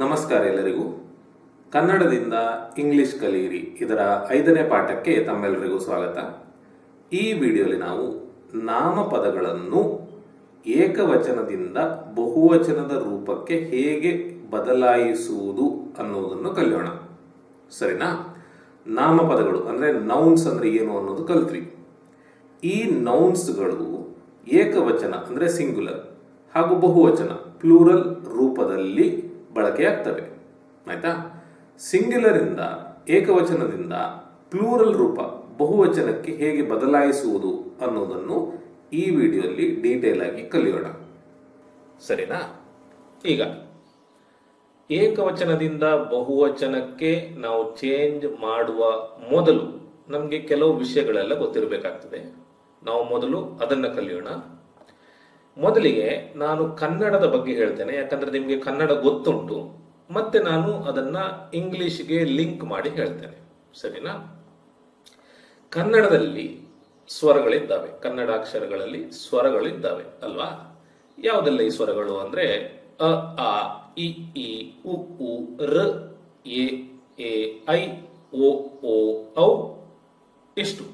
ನಮಸ್ಕಾರ ಎಲ್ಲರಿಗೂ. ಕನ್ನಡದಿಂದ ಇಂಗ್ಲಿಷ್ ಕಲಿಯಿರಿ, ಇದರ ಐದನೇ ಪಾಠಕ್ಕೆ ತಮ್ಮೆಲ್ಲರಿಗೂ ಸ್ವಾಗತ. ಈ ವಿಡಿಯೋಲಿ ನಾವು ನಾಮಪದಗಳನ್ನು ಏಕವಚನದಿಂದ ಬಹುವಚನದ ರೂಪಕ್ಕೆ ಹೇಗೆ ಬದಲಾಯಿಸುವುದು ಅನ್ನೋದನ್ನು ಕಲಿಯೋಣ. ಸರಿನಾ? ನಾಮಪದಗಳು ಅಂದರೆ ನೌನ್ಸ್ ಅಂದರೆ ಏನು ಅನ್ನೋದು ಕಲಿತ್ರಿ. ಈ ನೌನ್ಸ್ಗಳು ಏಕವಚನ ಅಂದರೆ ಸಿಂಗುಲರ್ ಹಾಗೂ ಬಹುವಚನ ಪ್ಲೂರಲ್ ರೂಪದಲ್ಲಿ ಬಳಕೆಯಾಗ್ತವೆ ಆಯಿತಾ? ಸಿಂಗ್ಯುಲರಿಂದ ಏಕವಚನದಿಂದ ಪ್ಲೂರಲ್ ರೂಪ, ಬಹುವಚನಕ್ಕೆ ಹೇಗೆ ಬದಲಾಯಿಸುವುದು ಅನ್ನೋದನ್ನು ಈ ವಿಡಿಯೋಲ್ಲಿ ಡೀಟೇಲ್ ಆಗಿ ಕಲಿಯೋಣ. ಸರಿನಾ? ಈಗ, ಏಕವಚನದಿಂದ ಬಹುವಚನಕ್ಕೆ ನಾವು ಚೇಂಜ್ ಮಾಡುವ ಮೊದಲು ನಮಗೆ ಕೆಲವು ವಿಷಯಗಳೆಲ್ಲ ಗೊತ್ತಿರಬೇಕಾಗ್ತದೆ. ನಾವು ಮೊದಲು ಅದನ್ನು ಕಲಿಯೋಣ. ಮೊದಲಿಗೆ ನಾನು ಕನ್ನಡದ ಬಗ್ಗೆ ಹೇಳ್ತೇನೆ, ಯಾಕಂದ್ರೆ ನಿಮಗೆ ಕನ್ನಡ ಗೊತ್ತುಂಟು. ಮತ್ತೆ ನಾನು ಅದನ್ನ ಇಂಗ್ಲಿಷ್ಗೆ ಲಿಂಕ್ ಮಾಡಿ ಹೇಳ್ತೇನೆ. ಸರಿನಾ? ಕನ್ನಡದಲ್ಲಿ ಸ್ವರಗಳಿದ್ದಾವೆ. ಕನ್ನಡ ಅಕ್ಷರಗಳಲ್ಲಿ ಸ್ವರಗಳಿದ್ದಾವೆ, ಅಲ್ವಾ? ಯಾವುದೆಲ್ಲ ಈ ಸ್ವರಗಳು ಅಂದ್ರೆ, ಅ, ಆ, ಇ ಇ, ಉ ಉ, ರ, ಎ ಎ, ಐ ಓ ಓ ಔ, ಇಷ್ಟು.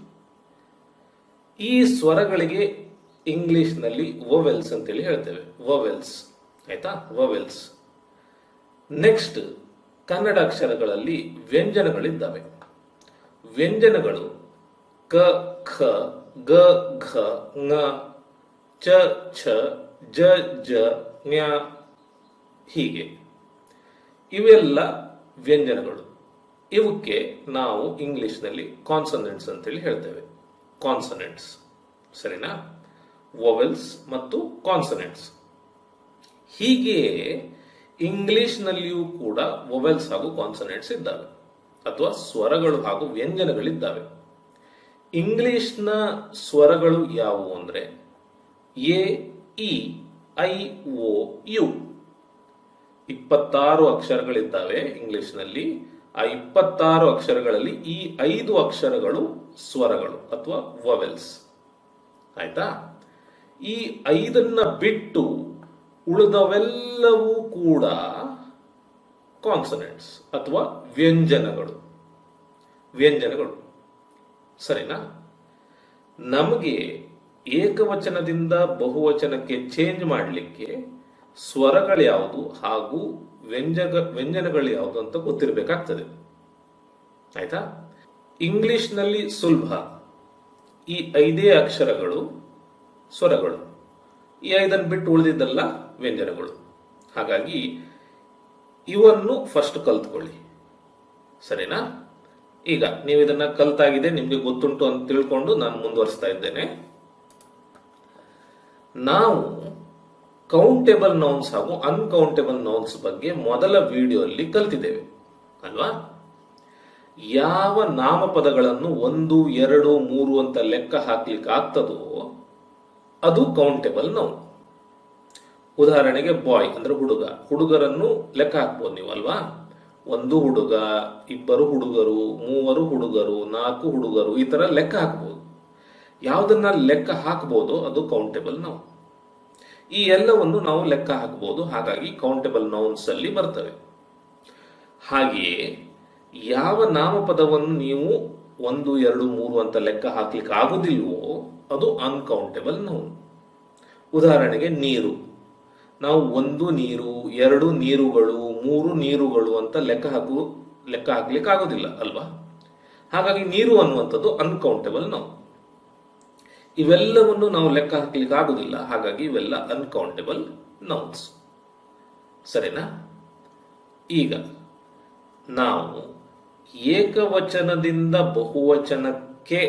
ಈ ಸ್ವರಗಳಿಗೆ ಇಂಗ್ಲಿಷ್ನಲ್ಲಿ ವೊವೆಲ್ಸ್ ಅಂತೇಳಿ ಹೇಳ್ತೇವೆ. ವೊವೆಲ್ಸ್. ಆಯ್ತಾ? ವೊವೆಲ್ಸ್. ನೆಕ್ಸ್ಟ್ ಕನ್ನಡ ಅಕ್ಷರಗಳಲ್ಲಿ ವ್ಯಂಜನಗಳಿದ್ದಾವೆ. ವ್ಯಂಜನಗಳು ಕ, ಖ, ಗ, ಘ ङ ಚ, ಛ, ಜ ಜ, ಞ, ಹೀಗೆ. ಇವೆಲ್ಲ ವ್ಯಂಜನಗಳು. ಇವಕ್ಕೆ ನಾವು ಇಂಗ್ಲಿಷ್ನಲ್ಲಿ ಕಾನ್ಸನೆಂಟ್ಸ್ ಅಂತೇಳಿ ಹೇಳ್ತೇವೆ. ಕಾನ್ಸನೆಂಟ್ಸ್ ಸರಿನಾ? ವೊವೆಲ್ಸ್ ಮತ್ತು ಕಾನ್ಸನೆಂಟ್ಸ್ ಹೀಗೆಯೇ ಇಂಗ್ಲಿಷ್ನಲ್ಲಿಯೂ ಕೂಡ ವೊವೆಲ್ಸ್ ಹಾಗೂ ಕಾನ್ಸನೆಂಟ್ಸ್ ಇದ್ದಾವೆ ಅಥವಾ ಸ್ವರಗಳು ಹಾಗೂ ವ್ಯಂಜನಗಳಿದ್ದಾವೆ. ಇಂಗ್ಲಿಷ್ನ ಸ್ವರಗಳು ಯಾವುವು ಅಂದರೆ A, E, I O U. ಇಪ್ಪತ್ತಾರು ಅಕ್ಷರಗಳಿದ್ದಾವೆ ಇಂಗ್ಲಿಷ್ನಲ್ಲಿ. ಆ ಇಪ್ಪತ್ತಾರು ಅಕ್ಷರಗಳಲ್ಲಿ ಈ ಐದು ಅಕ್ಷರಗಳು ಸ್ವರಗಳು ಅಥವಾ ವೊವೆಲ್ಸ್ ಆಯ್ತಾ? ಈ ಐದನ್ನ ಬಿಟ್ಟು ಉಳಿದವೆಲ್ಲವೂ ಕೂಡ ಕಾನ್ಸನೆಂಟ್ಸ್ ಅಥವಾ ವ್ಯಂಜನಗಳು. ವ್ಯಂಜನಗಳು. ಸರಿನಾ? ನಮಗೆ ಏಕವಚನದಿಂದ ಬಹುವಚನಕ್ಕೆ ಚೇಂಜ್ ಮಾಡಲಿಕ್ಕೆ ಸ್ವರಗಳು ಯಾವುದು ಹಾಗೂ ವ್ಯಂಜಗ, ವ್ಯಂಜನಗಳು ಯಾವುದು ಅಂತ ಗೊತ್ತಿರಬೇಕಾಗ್ತದೆ. ಆಯ್ತಾ? ಇಂಗ್ಲಿಷ್ನಲ್ಲಿ ಸುಲಭ. ಈ ಐದೇ ಅಕ್ಷರಗಳು ಸ್ವರಗಳು. ಈ ಐದನ್ನು ಬಿಟ್ಟು ಉಳಿದಿದ್ದಲ್ಲ ವ್ಯಂಜನಗಳು. ಹಾಗಾಗಿ ಇವನ್ನು ಫಸ್ಟ್ ಕಲ್ತ್ಕೊಳ್ಳಿ. ಸರಿನಾ? ಈಗ ನೀವು ಇದನ್ನ ಕಲ್ತಾಗಿದೆ, ನಿಮ್ಗೆ ಗೊತ್ತುಂಟು ಅಂತ ತಿಳ್ಕೊಂಡು ನಾನು ಮುಂದುವರಿಸ್ತಾ ಇದ್ದೇನೆ. ನಾವು ಕೌಂಟೇಬಲ್ ನೌನ್ಸ್ ಹಾಗೂ ಅನ್ಕೌಂಟೇಬಲ್ ನೌನ್ಸ್ ಬಗ್ಗೆ ಮೊದಲ ವಿಡಿಯೋಲ್ಲಿ ಕಲ್ತಿದ್ದೇವೆ. ಅಲ್ವಾ? ಯಾವ ನಾಮಪದಗಳನ್ನು ಒಂದು, ಎರಡು, ಮೂರು ಅಂತ ಲೆಕ್ಕ ಹಾಕ್ಲಿಕ್ಕೆ ಆಗ್ತದೋ ಅದು ಕೌಂಟೇಬಲ್ ನೌನ್ ಉದಾಹರಣೆಗೆ ಬಾಯ್ ಅಂದ್ರೆ ಹುಡುಗ. ಹುಡುಗರನ್ನು ಲೆಕ್ಕ ಹಾಕ್ಬೋದು ನೀವು ಅಲ್ವಾ? ಒಂದು ಹುಡುಗ, ಇಬ್ಬರು ಹುಡುಗರು, ಮೂವರು ಹುಡುಗರು, ನಾಲ್ಕು ಹುಡುಗರು ಈ ತರ ಲೆಕ್ಕ ಹಾಕ್ಬೋದು. ಯಾವುದನ್ನ ಲೆಕ್ಕ ಹಾಕ್ಬೋದು ಅದು ಕೌಂಟೇಬಲ್ ನೌನ್ ಈ ಎಲ್ಲವನ್ನು ನಾವು ಲೆಕ್ಕ ಹಾಕ್ಬೋದು, ಹಾಗಾಗಿ ಕೌಂಟೇಬಲ್ ನೌನ್ಸ್ ಅಲ್ಲಿ ಬರ್ತವೆ. ಹಾಗೆಯೇ ಯಾವ ನಾಮಪದವನ್ನು ನೀವು ಒಂದು, ಎರಡು, ಮೂರು ಅಂತ ಲೆಕ್ಕ ಹಾಕ್ಲಿಕ್ಕೆ ಆಗುದಿಲ್ವೋ ಅದು ಅನ್ಕೌಂಟೇಬಲ್ ನೌನ್ ಉದಾಹರಣೆಗೆ ನೀರು. ನಾವು ಒಂದು ನೀರು, ಎರಡು ನೀರುಗಳು, ಮೂರು ನೀರುಗಳು ಅಂತ ಲೆಕ್ಕ ಹಾಕು, ಲೆಕ್ಕ ಹಾಕ್ಲಿಕ್ಕೆ ಆಗೋದಿಲ್ಲ, ಅಲ್ವಾ? ಹಾಗಾಗಿ ನೀರು ಅನ್ನುವಂಥದ್ದು ಅನ್ಕೌಂಟೇಬಲ್ ನೌನ್ ಇವೆಲ್ಲವನ್ನು ನಾವು ಲೆಕ್ಕ ಹಾಕ್ಲಿಕ್ಕೆ ಆಗೋದಿಲ್ಲ, ಹಾಗಾಗಿ ಇವೆಲ್ಲ ಅನ್ಕೌಂಟೇಬಲ್ ನೌನ್ಸ್ ಸರಿನಾ? ಈಗ, ನಾವು ಏಕವಚನದಿಂದ ಬಹುವಚನಕ್ಕೆ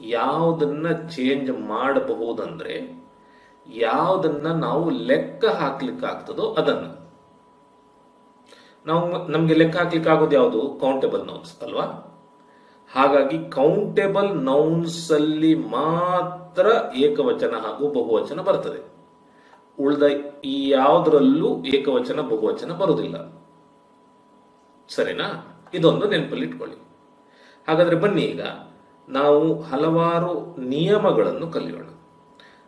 ಯಾವುದನ್ನ ಚೇಂಜ್ ಮಾಡಬಹುದಂದ್ರೆ ಯಾವುದನ್ನ ನಾವು ಲೆಕ್ಕ ಹಾಕ್ಲಿಕ್ಕಾಗ್ತದೋ ಅದನ್ನು. ನಾವು ನಮ್ಗೆ ಲೆಕ್ಕ ಹಾಕ್ಲಿಕ್ಕೆ ಆಗೋದು ಯಾವುದು? ಕೌಂಟೇಬಲ್ ನೌನ್ಸ್ ಅಲ್ವಾ? ಹಾಗಾಗಿ ಕೌಂಟೇಬಲ್ ನೌನ್ಸ್ ಅಲ್ಲಿ ಮಾತ್ರ ಏಕವಚನ ಹಾಗೂ ಬಹುವಚನ ಬರ್ತದೆ. ಉಳಿದ ಈ ಯಾವುದರಲ್ಲೂ ಏಕವಚನ, ಬಹುವಚನ ಬರುವುದಿಲ್ಲ ಸರಿನಾ? ಇದೊಂದು ನೆನಪಲ್ಲಿ ಇಟ್ಕೊಳ್ಳಿ. ಹಾಗಾದ್ರೆ ಬನ್ನಿ ಈಗ. ನಾವು ಹಲವಾರು ನಿಯಮಗಳನ್ನು ಕಲಿಯೋಣ.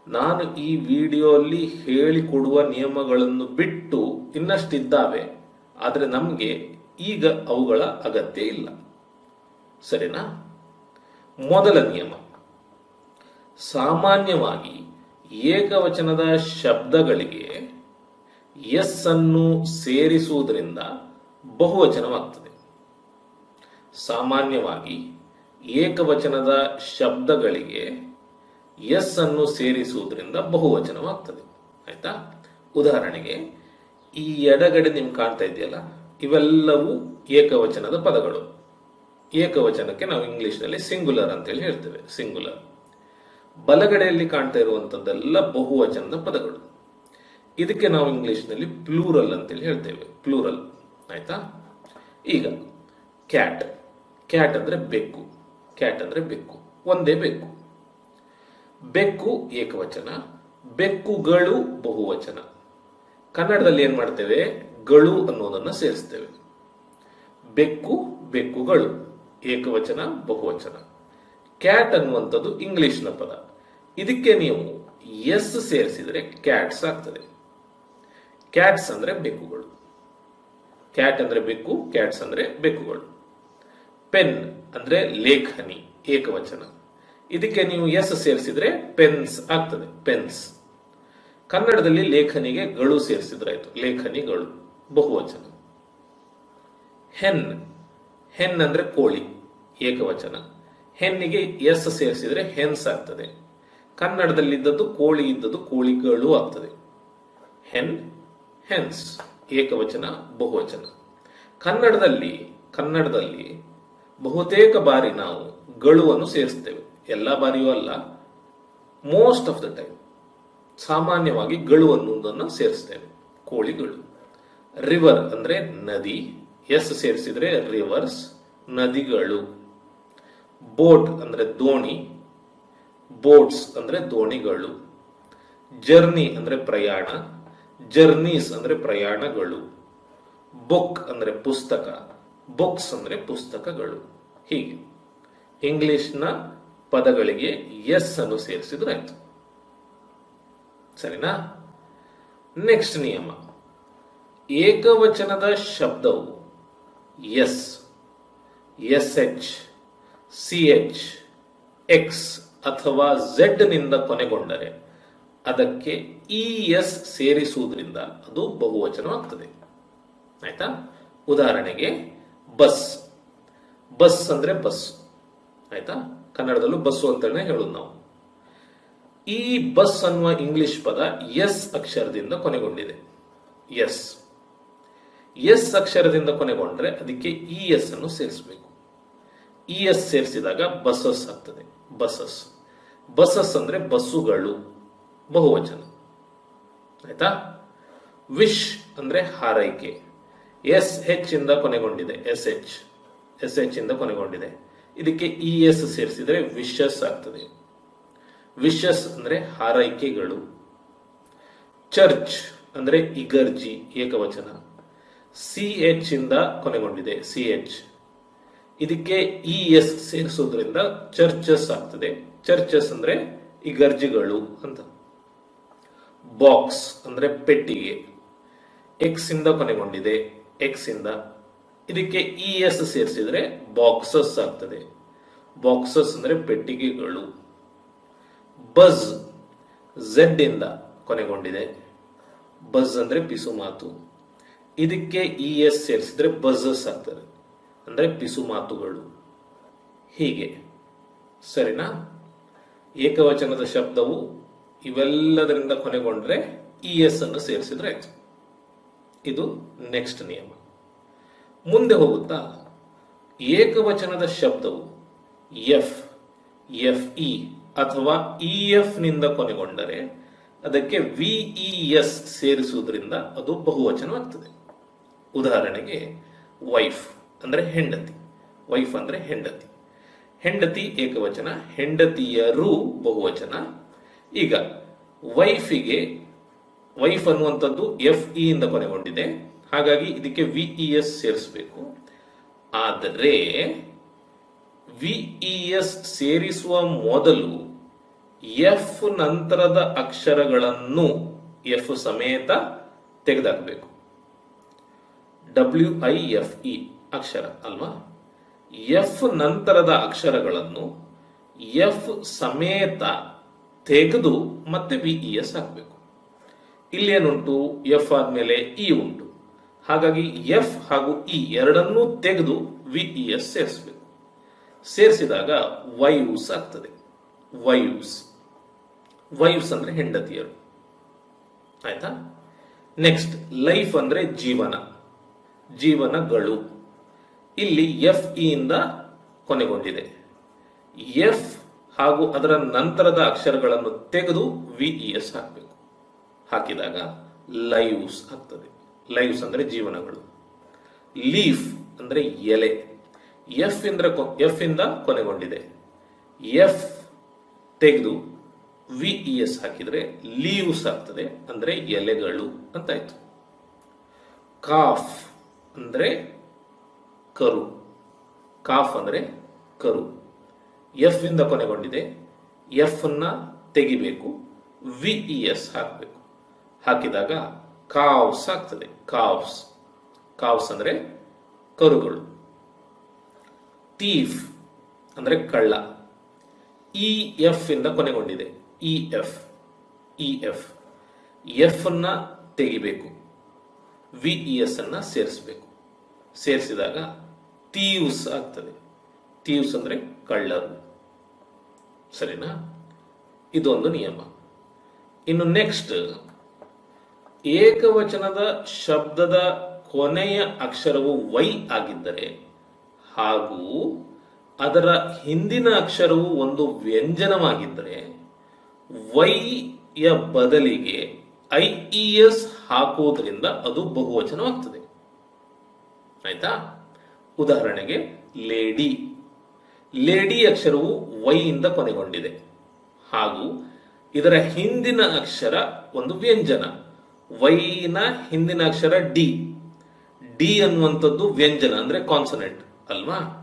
ನಾನು ಈ ವಿಡಿಯೋಲ್ಲಿ ಹೇಳಿಕೊಡುವ ನಿಯಮಗಳನ್ನು ಬಿಟ್ಟು ಇನ್ನಷ್ಟಿದ್ದಾವೆ. ಆದರೆ ನಮಗೆ ಈಗ ಅವುಗಳ ಅಗತ್ಯ ಇಲ್ಲ. ಸರಿನಾ? ಮೊದಲ ನಿಯಮ. ಸಾಮಾನ್ಯವಾಗಿ ಏಕವಚನದ ಶಬ್ದಗಳಿಗೆ ಎಸ್ ಅನ್ನು ಸೇರಿಸುವುದರಿಂದ ಬಹುವಚನವಾಗ್ತದೆ. ಸಾಮಾನ್ಯವಾಗಿ ಏಕವಚನದ ಶಬ್ದಗಳಿಗೆ ಎಸ್ ಅನ್ನು ಸೇರಿಸುವುದರಿಂದ ಬಹುವಚನವಾಗ್ತದೆ. ಆಯ್ತಾ? ಉದಾಹರಣೆಗೆ, ಈ ಎಡಗಡೆ ನಿಮ್ಗೆ ಕಾಣ್ತಾ ಇದೆಯಲ್ಲ ಇವೆಲ್ಲವೂ ಏಕವಚನದ ಪದಗಳು. ಏಕವಚನಕ್ಕೆ ನಾವು ಇಂಗ್ಲಿಷ್ನಲ್ಲಿ ಸಿಂಗುಲರ್ ಅಂತೇಳಿ ಹೇಳ್ತೇವೆ, ಸಿಂಗುಲರ್. ಬಲಗಡೆಯಲ್ಲಿ ಕಾಣ್ತಾ ಇರುವಂತದ್ದೆಲ್ಲ ಬಹುವಚನದ ಪದಗಳು. ಇದಕ್ಕೆ ನಾವು ಇಂಗ್ಲಿಷ್ನಲ್ಲಿ ಪ್ಲೂರಲ್ ಅಂತೇಳಿ ಹೇಳ್ತೇವೆ, ಪ್ಲೂರಲ್. ಆಯ್ತಾ? ಈಗ, ಕ್ಯಾಟ್. ಕ್ಯಾಟ್ ಅಂದ್ರೆ ಬೆಕ್ಕು. ಕ್ಯಾಟ್ ಅಂದರೆ ಬೆಕ್ಕು, ಒಂದೇ ಬೆಕ್ಕು. ಬೆಕ್ಕು ಏಕವಚನ, ಬೆಕ್ಕುಗಳು ಬಹುವಚನ. ಕನ್ನಡದಲ್ಲಿ ಏನು ಮಾಡ್ತೇವೆ? ಗಳು ಅನ್ನೋದನ್ನು ಸೇರಿಸ್ತೇವೆ. ಬೆಕ್ಕು, ಬೆಕ್ಕುಗಳು, ಏಕವಚನ, ಬಹುವಚನ. ಕ್ಯಾಟ್ ಅನ್ನುವಂಥದ್ದು ಇಂಗ್ಲಿಷ್ನ ಪದ. ಇದಕ್ಕೆ ನೀವು ಎಸ್ ಸೇರಿಸಿದರೆ ಕ್ಯಾಟ್ಸ್ ಆಗ್ತದೆ. ಕ್ಯಾಟ್ಸ್ ಅಂದರೆ ಬೆಕ್ಕುಗಳು. ಕ್ಯಾಟ್ ಅಂದರೆ ಬೆಕ್ಕು ಕ್ಯಾಟ್ಸ್ ಅಂದರೆ ಬೆಕ್ಕುಗಳು. ಪೆನ್ ಅಂದ್ರೆ ಲೇಖನಿ, ಏಕವಚನ. ಇದಕ್ಕೆ ನೀವು ಎಸ್ ಸೇರಿಸಿದ್ರೆ ಪೆನ್ಸ್ ಆಗ್ತದೆ, ಪೆನ್ಸ್. ಕನ್ನಡದಲ್ಲಿ ಲೇಖನಿಗೆ ಗಳು ಸೇರಿಸಿದ್ರಾಯ್ತು, ಲೇಖನಿಗಳು, ಬಹುವಚನ. ಹೆನ್ ಹೆನ್ ಅಂದ್ರೆ ಕೋಳಿ, ಏಕವಚನ. ಹೆನ್ನಿಗೆ ಎಸ್ ಸೇರಿಸಿದ್ರೆ ಹೆನ್ಸ್ ಆಗ್ತದೆ. ಕನ್ನಡದಲ್ಲಿ ಇದ್ದದ್ದು ಕೋಳಿ ಇದ್ದದ್ದು ಕೋಳಿಗಳು ಆಗ್ತದೆ. ಹೆನ್, ಹೆನ್ಸ್, ಏಕವಚನ, ಬಹುವಚನ. ಕನ್ನಡದಲ್ಲಿ ಕನ್ನಡದಲ್ಲಿ ಬಹುತೇಕ ಬಾರಿ ನಾವು ಗಳುವನ್ನು ಸೇರಿಸ್ತೇವೆ. ಎಲ್ಲ ಬಾರಿಯೂ ಅಲ್ಲ ಮೋಸ್ಟ್ ಆಫ್ ದ ಟೈಮ್ ಸಾಮಾನ್ಯವಾಗಿ ಗಳು ಅನ್ನೋದನ್ನು ಸೇರಿಸ್ತೇವೆ ಕೋಳಿಗಳು ರಿವರ್ ಅಂದ್ರೆ ನದಿ ಎಸ್ ಸೇರಿಸಿದ್ರೆ ರಿವರ್ಸ್ ನದಿಗಳು. ಬೋಟ್ ಅಂದ್ರೆ ದೋಣಿ ಬೋಟ್ಸ್ ಅಂದ್ರೆ ದೋಣಿಗಳು. ಜರ್ನಿ ಅಂದ್ರೆ ಪ್ರಯಾಣ ಜರ್ನೀಸ್ ಅಂದ್ರೆ ಪ್ರಯಾಣಗಳು. ಬುಕ್ ಅಂದ್ರೆ ಪುಸ್ತಕ. ಬುಕ್ಸ್ ಅಂದರೆ ಪುಸ್ತಕಗಳು. ಹೀಗೆ. ಇಂಗ್ಲಿಷ್ನ ಪದಗಳಿಗೆ ಎಸ್ ಅನ್ನು ಸೇರಿಸಿದ್ರೆ ಆಯ್ತು. ಸರಿನಾ? ನೆಕ್ಸ್ಟ್ ನಿಯಮ. ಏಕವಚನದ ಶಬ್ದವು S S H C H X ಅಥವಾ ಝೆಡ್ನಿಂದ ಕೊನೆಗೊಂಡರೆ ಅದಕ್ಕೆ ಇ ಎಸ್ ಸೇರಿಸುವುದರಿಂದ ಅದು ಬಹುವಚನವಾಗ್ತದೆ. ಆಯ್ತಾ? ಉದಾಹರಣೆಗೆ ಬಸ್. ಬಸ್ ಅಂದ್ರೆ ಬಸ್. ಆಯ್ತಾ? ಕನ್ನಡದಲ್ಲೂ ಬಸ್ಸು ಅಂತಾನೆ ಹೇಳೋದು ನಾವು. ಈ ಬಸ್ ಅನ್ನುವ ಇಂಗ್ಲಿಷ್ ಪದ ಎಸ್ ಅಕ್ಷರದಿಂದ ಕೊನೆಗೊಂಡಿದೆ. ಎಸ್. ಎಸ್ ಅಕ್ಷರದಿಂದ ಕೊನೆಗೊಂಡ್ರೆ ಅದಕ್ಕೆ ಇ ಎಸ್ ಅನ್ನು ಸೇರಿಸಬೇಕು. ಇ ಎಸ್ ಸೇರಿಸಿದಾಗ ಬಸಸ್ ಆಗ್ತದೆ. ಬಸಸ್ ಬಸಸ್ ಅಂದ್ರೆ ಬಸ್ಸುಗಳು. ಬಹುವಚನ. ಆಯ್ತಾ? ವಿಶ್ ಅಂದ್ರೆ ಹಾರೈಕೆ. ಎಸ್ ಹೆಚ್ ಇಂದ ಕೊನೆಗೊಂಡಿದೆ. S H. ಎಸ್ ಎಚ್ ಇಂದ ಕೊನೆಗೊಂಡಿದೆ. ಇದಕ್ಕೆ ಇ ಎಸ್ ಸೇರಿಸಿದರೆ ವಿಶಸ್ ಆಗ್ತದೆ. ವಿಶಸ್ ಅಂದ್ರೆ ಹಾರೈಕೆಗಳು. ಚರ್ಚ್ ಅಂದ್ರೆ ಇಗರ್ಜಿ, ಏಕವಚನ. ಸಿ ಎಚ್ ಇಂದ ಕೊನೆಗೊಂಡಿದೆ. C H. ಇದಕ್ಕೆ ಇ ಎಸ್ ಸೇರಿಸೋದ್ರಿಂದ ಚರ್ಚಸ್ ಆಗ್ತದೆ. ಚರ್ಚಸ್ ಅಂದ್ರೆ ಇಗರ್ಜಿಗಳು ಅಂತ. ಬಾಕ್ಸ್ ಅಂದ್ರೆ ಪೆಟ್ಟಿಗೆ. ಎಕ್ಸ್ ಇಂದ ಕೊನೆಗೊಂಡಿದೆ. ಎಕ್ಸ್ ಇಂದ ಇದಕ್ಕೆ ಇ ಎಸ್ ಸೇರಿಸಿದ್ರೆ ಬಾಕ್ಸಸ್ ಆಗ್ತದೆ. ಬಾಕ್ಸಸ್ ಅಂದ್ರೆ ಪೆಟ್ಟಿಗೆಗಳು. ಬಜ್ ಝೆಡ್ ಇಂದ ಕೊನೆಗೊಂಡಿದೆ. ಬಜ್ ಅಂದ್ರೆ ಪಿಸು ಮಾತು. ಇದಕ್ಕೆ ಇ ಎಸ್ ಸೇರಿಸಿದ್ರೆ ಬಜಸ್ ಆಗ್ತದೆ. ಅಂದ್ರೆ ಪಿಸು ಮಾತುಗಳು. ಹೀಗೆ. ಸರಿನಾ? ಏಕವಚನದ ಶಬ್ದವು ಇವೆಲ್ಲದರಿಂದ ಕೊನೆಗೊಂಡ್ರೆ ಇ ಎಸ್ ಅನ್ನು ಸೇರಿಸಿದ್ರೆ ಇದು ನೆಕ್ಸ್ಟ್ ನಿಯಮ. ಮುಂದೆ ಹೋಗುತ್ತಾ, ಏಕವಚನದ ಶಬ್ದವು ಎಫ್ ಎಫ್ ಇ ಅಥವಾ ಇ ಎಫ್ನಿಂದ ಕೊನೆಗೊಂಡರೆ ಅದಕ್ಕೆ ವಿಇ ಎಸ್ ಸೇರಿಸುವುದರಿಂದ ಅದು ಬಹುವಚನವಾಗ್ತದೆ. ಉದಾಹರಣೆಗೆ ವೈಫ್ ಅಂದರೆ ಹೆಂಡತಿ. ವೈಫ್ ಅಂದರೆ ಹೆಂಡತಿ. ಹೆಂಡತಿ ಏಕವಚನ, ಹೆಂಡತಿಯರು ಬಹುವಚನ. ಈಗ ವೈಫಿಗೆ ವೈಫ್ ಅನ್ನುವಂಥದ್ದು ಎಫ್ ಇ ಇಂದ ಕೊನೆಗೊಂಡಿದೆ. ಹಾಗಾಗಿ ಇದಕ್ಕೆ ವಿಇ ಎಸ್ ಸೇರಿಸಬೇಕು. ಆದರೆ ವಿಇ ಎಸ್ ಸೇರಿಸುವ ಮೊದಲು ಎಫ್ ನಂತರದ ಅಕ್ಷರಗಳನ್ನು ಎಫ್ ಸಮೇತ ತೆಗೆದಾಕಬೇಕು. ಡಬ್ಲ್ಯೂ ಐ ಎಫ್ ಇ ಅಕ್ಷರ, ಅಲ್ವಾ? ಎಫ್ ನಂತರದ ಅಕ್ಷರಗಳನ್ನು ಎಫ್ ಸಮೇತ ತೆಗೆದು ಮತ್ತೆ ವಿ ಇ ಎಸ್ ಹಾಕಬೇಕು. ಇಲ್ಲಿ ಏನುಂಟು ಎಫ್ ಆದ್ಮೇಲೆ ಇ ಉಂಟು. ಹಾಗಾಗಿ ಎಫ್ ಹಾಗೂ ಇ ಎರಡನ್ನೂ ತೆಗೆದು ವಿ ಇ ಎಸ್ ಸೇರಿಸಬೇಕು. ಸೇರಿಸಿದಾಗ ವೈವ್ಸ್ ಆಗ್ತದೆ. ವೈವ್ಸ್ ವೈವ್ಸ್ ಅಂದ್ರೆ ಹೆಂಡತಿಯರು. ಆಯ್ತಾ? ನೆಕ್ಸ್ಟ್ ಲೈಫ್ ಅಂದ್ರೆ ಜೀವನ. ಜೀವನಗಳು. ಇಲ್ಲಿ ಎಫ್ ಇಂದ ಕೊನೆಗೊಂಡಿದೆ. ಎಫ್ ಹಾಗೂ ಅದರ ನಂತರದ ಅಕ್ಷರಗಳನ್ನು ತೆಗೆದು ವಿ ಇ ಎಸ್ ಹಾಕಬೇಕು. ಹಾಕಿದಾಗ ಲೈವ್ಸ್ ಆಗ್ತದೆ. ಲೈವ್ಸ್ ಅಂದರೆ ಜೀವನಗಳು. ಲೀಫ್ ಅಂದರೆ ಎಲೆ. ಎಫ್ ಇಂದ ಎಫ್ ಇಂದ ಕೊನೆಗೊಂಡಿದೆ. ಎಫ್ ತೆಗೆದು ವಿ ಇ ಎಸ್ ಹಾಕಿದರೆ ಲೀವ್ಸ್ ಆಗ್ತದೆ, ಅಂದರೆ ಎಲೆಗಳು ಅಂತಾಯ್ತು. ಕಾಫ್ ಅಂದರೆ ಕರು. ಕಾಫ್ ಅಂದರೆ ಕರು. ಎಫ್ ಇಂದ ಕೊನೆಗೊಂಡಿದೆ, ಎಫ್ ಅನ್ನ ತೆಗಿಬೇಕು, ವಿ ಇ ಎಸ್ ಹಾಕಬೇಕು. ಹಾಕಿದಾಗ ಕಾವ್ಸ್ ಆಗ್ತದೆ. ಕಾವ್ಸ್. ಕಾವ್ಸ್ ಅಂದ್ರೆ ಕರುಗಳು. ತೀಫ್ ಅಂದ್ರೆ ಕಳ್ಳ. ಇ ಎಫ್ ಇಂದ ಕೊನೆಗೊಂಡಿದೆ. E F. E F. F ಅನ್ನ ತೆಗಿಬೇಕು. ವಿ ಇ ಎಸ್ ಅನ್ನ ಸೇರಿಸಬೇಕು. ಸೇರಿಸಿದಾಗ ತೀವ್ಸ್ ಆಗ್ತದೆ. ತೀವ್ಸ್ ಅಂದ್ರೆ ಕಳ್ಳರು. ಸರಿನಾ? ಇದೊಂದು ನಿಯಮ. ಇನ್ನು ನೆಕ್ಸ್ಟ್ ಏಕವಚನದ ಶಬ್ದದ ಕೊನೆಯ ಅಕ್ಷರವು ವೈ ಆಗಿದ್ದರೆ ಹಾಗೂ ಅದರ ಹಿಂದಿನ ಅಕ್ಷರವು ಒಂದು ವ್ಯಂಜನವಾಗಿದ್ದರೆ ವೈ ಯ ಬದಲಿಗೆ ಐ ಇ ಎಸ್ ಹಾಕುವುದರಿಂದ ಅದು ಬಹುವಚನವಾಗ್ತದೆ. ಆಯ್ತಾ? ಉದಾಹರಣೆಗೆ ಲೇಡಿ. ಲೇಡಿ ಅಕ್ಷರವು ವೈ ಇಂದ ಕೊನೆಗೊಂಡಿದೆ ಹಾಗೂ ಇದರ ಹಿಂದಿನ ಅಕ್ಷರ ಒಂದು ವ್ಯಂಜನ. ವೈನ ಹಿಂದಿನ ಅಕ್ಷರ ಡಿ. ಡಿ ಅನ್ನುವಂಥದ್ದು ವ್ಯಂಜನ, ಅಂದ್ರೆ ಕಾನ್ಸನೆಂಟ್ ಅಲ್ವಾ?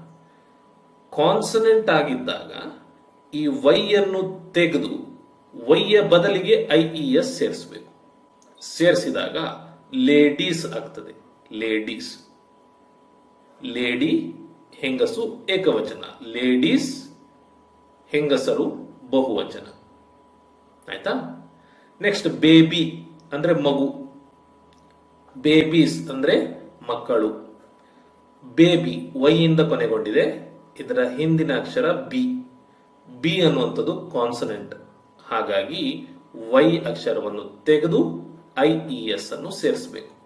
ಕಾನ್ಸನೆಂಟ್ ಆಗಿದ್ದಾಗ ಈ ವೈ ಅನ್ನು ತೆಗೆದು ವೈಯ ಬದಲಿಗೆ ಐ ಇ ಎಸ್ ಸೇರಿಸಬೇಕು. ಸೇರಿಸಿದಾಗ ಲೇಡೀಸ್ ಆಗ್ತದೆ. ಲೇಡೀಸ್. ಲೇಡಿ, ಹೆಂಗಸು ಏಕವಚನ. ಲೇಡೀಸ್, ಹೆಂಗಸರು ಬಹುವಚನ. ಆಯ್ತಾ? Next, baby. ಅಂದ್ರೆ ಮಗು. ಬೇಬೀಸ್ ಅಂದ್ರೆ ಮಕ್ಕಳು. ಬೇಬಿ ವೈಯಿಂದ ಕೊನೆಗೊಂಡಿದೆ. ಇದರ ಹಿಂದಿನ ಅಕ್ಷರ ಬಿ ಬಿ ಅನ್ನುವಂಥದ್ದು ಕಾನ್ಸನೆಂಟ್ ಹಾಗಾಗಿ ವೈ ಅಕ್ಷರವನ್ನು ತೆಗೆದು ಐ ಇ ಎಸ್ ಅನ್ನು ಸೇರಿಸಬೇಕು.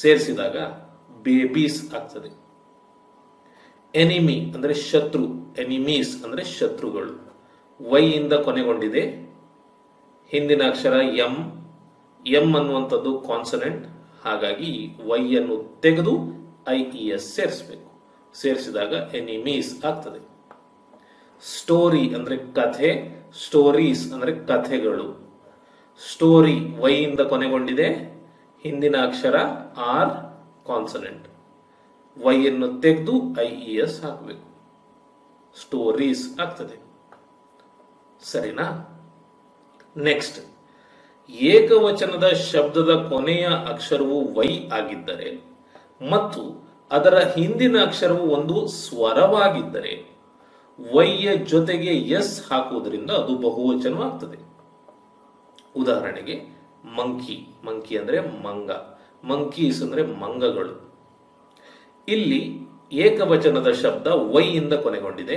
ಸೇರಿಸಿದಾಗ ಬೇಬೀಸ್ ಆಗ್ತದೆ. ಎನಿಮಿ ಅಂದ್ರೆ ಶತ್ರು. ಎನಿಮೀಸ್ ಅಂದ್ರೆ ಶತ್ರುಗಳು. ವೈಯಿಂದ ಕೊನೆಗೊಂಡಿದೆ. ಹಿಂದಿನ ಅಕ್ಷರ ಎಂ ಎಂ ಅನ್ನುವಂಥದ್ದು ಕಾನ್ಸನೆಂಟ್ ಹಾಗಾಗಿ ವೈ ಅನ್ನು ತೆಗೆದು ಐ ಇ ಎಸ್ ಸೇರಿಸಬೇಕು. ಸೇರಿಸಿದಾಗ ಎನಿಮೀಸ್ ಆಗ್ತದೆ. ಸ್ಟೋರಿ ಅಂದ್ರೆ ಕಥೆ ಸ್ಟೋರೀಸ್ ಅಂದ್ರೆ ಕಥೆಗಳು. ಸ್ಟೋರಿ ವೈಯಿಂದ ಕೊನೆಗೊಂಡಿದೆ, ಹಿಂದಿನ ಅಕ್ಷರ ಆರ್ ಕಾನ್ಸನೆಂಟ್ ವೈ ಅನ್ನು ತೆಗೆದು ಐ ಇ ಎಸ್ ಹಾಕಬೇಕು. ಸ್ಟೋರೀಸ್ ಆಗ್ತದೆ. ಸರಿನಾ? ನೆಕ್ಸ್ಟ್ ಏಕವಚನದ ಶಬ್ದದ ಕೊನೆಯ ಅಕ್ಷರವು ವೈ ಆಗಿದ್ದರೆ ಮತ್ತು ಅದರ ಹಿಂದಿನ ಅಕ್ಷರವು ಒಂದು ಸ್ವರವಾಗಿದ್ದರೆ ವೈಯ ಜೊತೆಗೆ ಎಸ್ ಹಾಕುವುದರಿಂದ ಅದು ಬಹುವಚನವಾಗ್ತದೆ. ಉದಾಹರಣೆಗೆ ಮಂಕಿ ಮಂಕಿ ಅಂದ್ರೆ ಮಂಗ ಮಂಕೀಸ್ ಅಂದ್ರೆ ಮಂಗಗಳು. ಇಲ್ಲಿ ಏಕವಚನದ ಶಬ್ದ ವೈ ಇಂದ ಕೊನೆಗೊಂಡಿದೆ.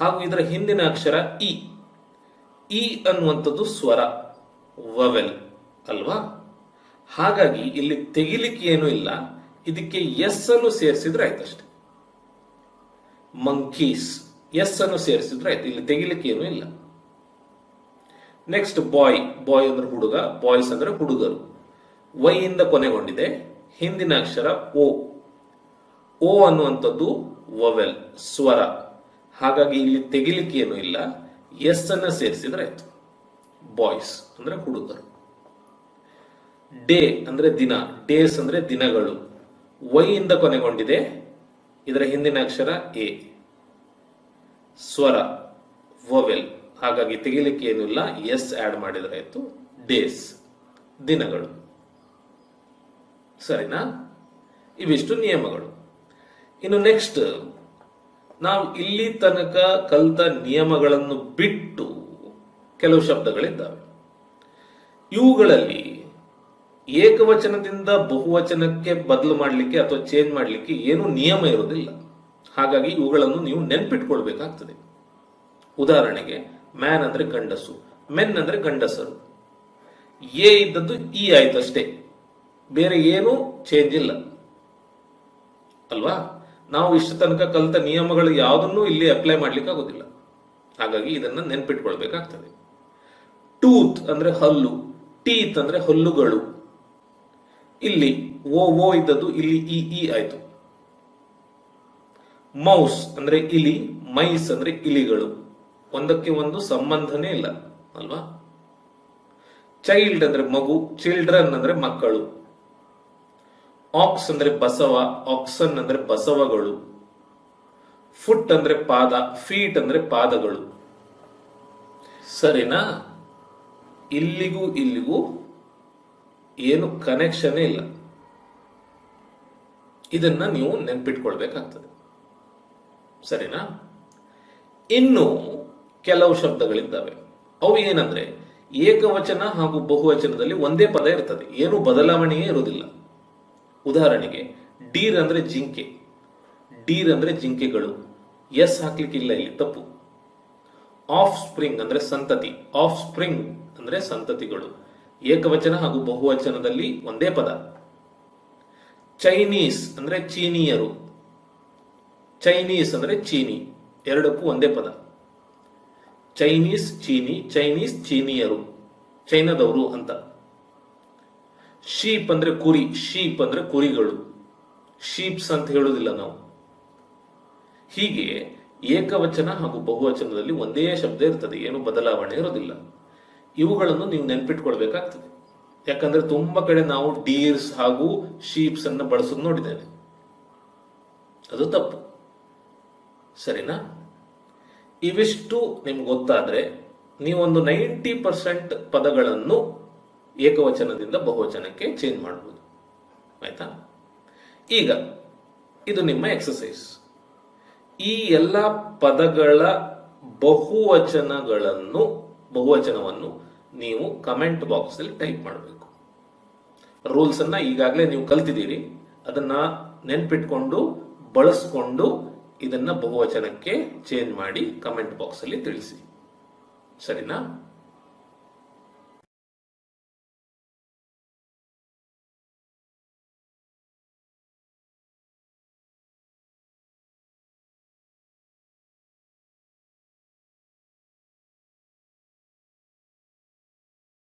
ಹಾಗೂ ಇದರ ಹಿಂದಿನ ಅಕ್ಷರ ಇ ಇ ಅನ್ನುವಂಥದ್ದು ಸ್ವರ. ವವೆಲ್ ಅಲ್ವಾ? ಹಾಗಾಗಿ ಇಲ್ಲಿ ತೆಗಿಲಿಕ್ಕೆ ಏನೂ ಇಲ್ಲ. ಇದಕ್ಕೆ ಎಸ್ ಅನ್ನು ಸೇರಿಸಿದ್ರೆ ಆಯ್ತಷ್ಟೆ. ಮಂಕೀಸ್, ಎಸ್ ಅನ್ನು ಸೇರಿಸಿದ್ರೆ ಆಯ್ತು. ಇಲ್ಲಿ ತೆಗಿಲಿಕ್ಕೆ ಏನೂ ಇಲ್ಲ. ನೆಕ್ಸ್ಟ್ ಬಾಯ್ ಬಾಯ್ ಅಂದ್ರೆ ಹುಡುಗ. ಬಾಯ್ಸ್ ಅಂದ್ರೆ ಹುಡುಗರು. ವೈ ಇಂದ ಕೊನೆಗೊಂಡಿದೆ. ಹಿಂದಿನ ಅಕ್ಷರ ಓ ಓ ಅನ್ನುವಂಥದ್ದು ವವೆಲ್, ಸ್ವರ. ಹಾಗಾಗಿ ಇಲ್ಲಿ ತೆಗಿಲಿಕ್ಕೆ ಏನೂ ಇಲ್ಲ. ಎಸ್ ಅನ್ನ ಸೇರಿಸಿದ್ರೆ ಆಯ್ತು. ಬಾಯ್ಸ್ ಅಂದ್ರೆ ಹುಡುಗರು. ಡೇ ಅಂದ್ರೆ ದಿನ, ಡೇಸ್ ಅಂದ್ರೆ ದಿನಗಳು. ವೈ ಇಂದ ಕೊನೆಗೊಂಡಿದೆ, ಇದರ ಹಿಂದಿನ ಅಕ್ಷರ ಎ. ಸ್ವರ, ವೊವೆಲ್. ಹಾಗಾಗಿ ತೆಗಿಲಿಕ್ಕೆ ಏನಿಲ್ಲ ಎಸ್ ಆಡ್ ಮಾಡಿದ್ರೆ ಆಯ್ತು, ಡೇಸ್, ದಿನಗಳು. ಸರಿನಾ? ಇವಿಷ್ಟು ನಿಯಮಗಳು. ಇನ್ನು ನೆಕ್ಸ್ಟ್, ನಾವು ಇಲ್ಲಿ ತನಕ ಕಲಿತ ನಿಯಮಗಳನ್ನು ಬಿಟ್ಟು ಕೆಲವು ಶಬ್ದಗಳಿದ್ದಾವೆ. ಇವುಗಳಲ್ಲಿ ಏಕವಚನದಿಂದ ಬಹುವಚನಕ್ಕೆ ಬದಲು ಮಾಡಲಿಕ್ಕೆ ಅಥವಾ ಚೇಂಜ್ ಮಾಡಲಿಕ್ಕೆ ಏನು ನಿಯಮ ಇರೋದಿಲ್ಲ ಹಾಗಾಗಿ ಇವುಗಳನ್ನು ನೀವು ನೆನ್ಪಿಟ್ಕೊಳ್ಬೇಕಾಗ್ತದೆ. ಉದಾಹರಣೆಗೆ ಮ್ಯಾನ್ ಅಂದ್ರೆ ಗಂಡಸು ಮೆನ್ ಅಂದ್ರೆ ಗಂಡಸರು. ಎ ಇದ್ದದ್ದು ಇ ಆಯ್ತು ಅಷ್ಟೇ ಬೇರೆ ಏನೂ ಚೇಂಜ್ ಇಲ್ಲ. ಅಲ್ವಾ? ನಾವು ಇಷ್ಟು ತನಕ ಕಲಿತ ನಿಯಮಗಳು ಯಾವುದನ್ನು ಇಲ್ಲಿ ಅಪ್ಲೈ ಮಾಡ್ಲಿಕ್ಕೆ ಆಗೋದಿಲ್ಲ ಹಾಗಾಗಿ ಇದನ್ನ ನೆನ್ಪಿಟ್ಕೊಳ್ಬೇಕಾಗ್ತದೆ. ಟೂತ್ ಅಂದ್ರೆ ಹಲ್ಲು, ಟೀತ್ ಅಂದ್ರೆ ಹಲ್ಲುಗಳು. ಇಲ್ಲಿ ಓ ಓ ಇದ್ದದ್ದು ಇಲ್ಲಿ ಇ ಇ ಆಯ್ತು. ಮೌಸ್ ಅಂದ್ರೆ ಇಲಿ, ಮೈಸ್ ಅಂದ್ರೆ ಇಲಿಗಳು. ಒಂದಕ್ಕೆ ಒಂದು ಸಂಬಂಧನೇ ಇಲ್ಲ, ಅಲ್ವಾ? ಚೈಲ್ಡ್ ಅಂದ್ರೆ ಮಗು, ಚಿಲ್ಡ್ರನ್ ಅಂದ್ರೆ ಮಕ್ಕಳು. ಆಕ್ಸ್ ಅಂದ್ರೆ ಬಸವ, ಆಕ್ಸನ್ ಅಂದ್ರೆ ಬಸವಗಳು. ಫುಟ್ ಅಂದ್ರೆ ಪಾದ, ಫೀಟ್ ಅಂದ್ರೆ ಪಾದಗಳು. ಸರಿನಾ? ಇಲ್ಲಿಗೂ ಇಲ್ಲಿಗೂ ಏನು ಕನೆಕ್ಷನ್ ಇಲ್ಲ. ಇದನ್ನ ನೀವು ನೆನ್ಪಿಟ್ಕೊಳ್ಬೇಕಾಗ್ತದೆ. ಸರಿನಾ? ಇನ್ನು ಕೆಲವು ಶಬ್ದಗಳಿದ್ದಾವೆ. ಅವು ಏನಂದ್ರೆ, ಏಕವಚನ ಹಾಗೂ ಬಹುವಚನದಲ್ಲಿ ಒಂದೇ ಪದ ಇರ್ತದೆ. ಏನು ಬದಲಾವಣೆಯೇ ಇರುವುದಿಲ್ಲ. ಉದಾಹರಣೆಗೆ, ಡೀರ್ ಅಂದ್ರೆ ಜಿಂಕೆ. ಡೀರ್ ಅಂದ್ರೆ ಜಿಂಕೆಗಳು. ಎಸ್ ಹಾಕ್ಲಿಕ್ಕಿಲ್ಲ ಇಲ್ಲಿ, ತಪ್ಪು. ಆಫ್ ಸ್ಪ್ರಿಂಗ್ ಅಂದ್ರೆ ಸಂತತಿ. ಆಫ್ ಸ್ಪ್ರಿಂಗ್ ಅಂದ್ರೆ ಸಂತತಿಗಳು. ಏಕವಚನ ಹಾಗೂ ಬಹುವಚನದಲ್ಲಿ ಒಂದೇ ಪದ. ಚೈನೀಸ್ ಅಂದ್ರೆ ಚೀನಿಯರು. ಚೈನೀಸ್ ಅಂದ್ರೆ ಚೀನಿ, ಎರಡಕ್ಕೂ ಒಂದೇ ಪದ. ಚೈನೀಸ್ ಚೀನಿ, ಚೈನೀಸ್ ಚೀನಿಯರು, ಚೈನಾದವರು ಅಂತ. ಶೀಪ್ ಅಂದ್ರೆ ಕುರಿ, ಶೀಪ್ ಅಂದ್ರೆ ಕುರಿಗಳು. ಶೀಪ್ಸ್ ಅಂತ ಹೇಳೋದಿಲ್ಲ ನಾವು. ಹೀಗೆ ಏಕವಚನ ಹಾಗೂ ಬಹುವಚನದಲ್ಲಿ ಒಂದೇ ಶಬ್ದ ಇರ್ತದೆ, ಏನು ಬದಲಾವಣೆ ಇರೋದಿಲ್ಲ ಇವುಗಳನ್ನು ನೀವು ನೆನ್ಪಿಟ್ಕೊಳ್ಬೇಕಾಗ್ತದೆ. ಯಾಕಂದ್ರೆ ತುಂಬಾ ಕಡೆ ನಾವು ಡೀರ್ಸ್ ಹಾಗೂ ಶೀಪ್ಸ್ ಅನ್ನು ಬಳಸೋದು ನೋಡಿದ್ದೇವೆ. ಅದು ತಪ್ಪು. ಸರಿನಾ? ಇವಿಷ್ಟು ನಿಮ್ಗೆ ಗೊತ್ತಾದ್ರೆ, ನೀವೊಂದು ನೈಂಟಿ ಪರ್ಸೆಂಟ್ ಪದಗಳನ್ನು ಏಕವಚನದಿಂದ ಬಹುವಚನಕ್ಕೆ ಚೇಂಜ್ ಮಾಡಬಹುದು ಆಯ್ತಾ? ಈಗ, ಇದು ನಿಮ್ಮ ಎಕ್ಸಸೈಸ್ ಈ ಎಲ್ಲ ಪದಗಳ ಬಹುವಚನಗಳನ್ನು ಬಹುವಚನವನ್ನು ನೀವು ಕಮೆಂಟ್ ಬಾಕ್ಸ್ ಅಲ್ಲಿ ಟೈಪ್ ಮಾಡಬೇಕು. ರೂಲ್ಸ್ ಅನ್ನ ಈಗಾಗಲೇ ನೀವು ಕಲ್ತಿದ್ದೀರಿ. ಅದನ್ನ ನೆನ್ಪಿಟ್ಕೊಂಡು, ಬಳಸ್ಕೊಂಡು ಇದನ್ನ ಬಹುವಚನಕ್ಕೆ ಚೇಂಜ್ ಮಾಡಿ ಕಮೆಂಟ್ ಬಾಕ್ಸ್ ಅಲ್ಲಿ ತಿಳಿಸಿ. ಸರಿನಾ?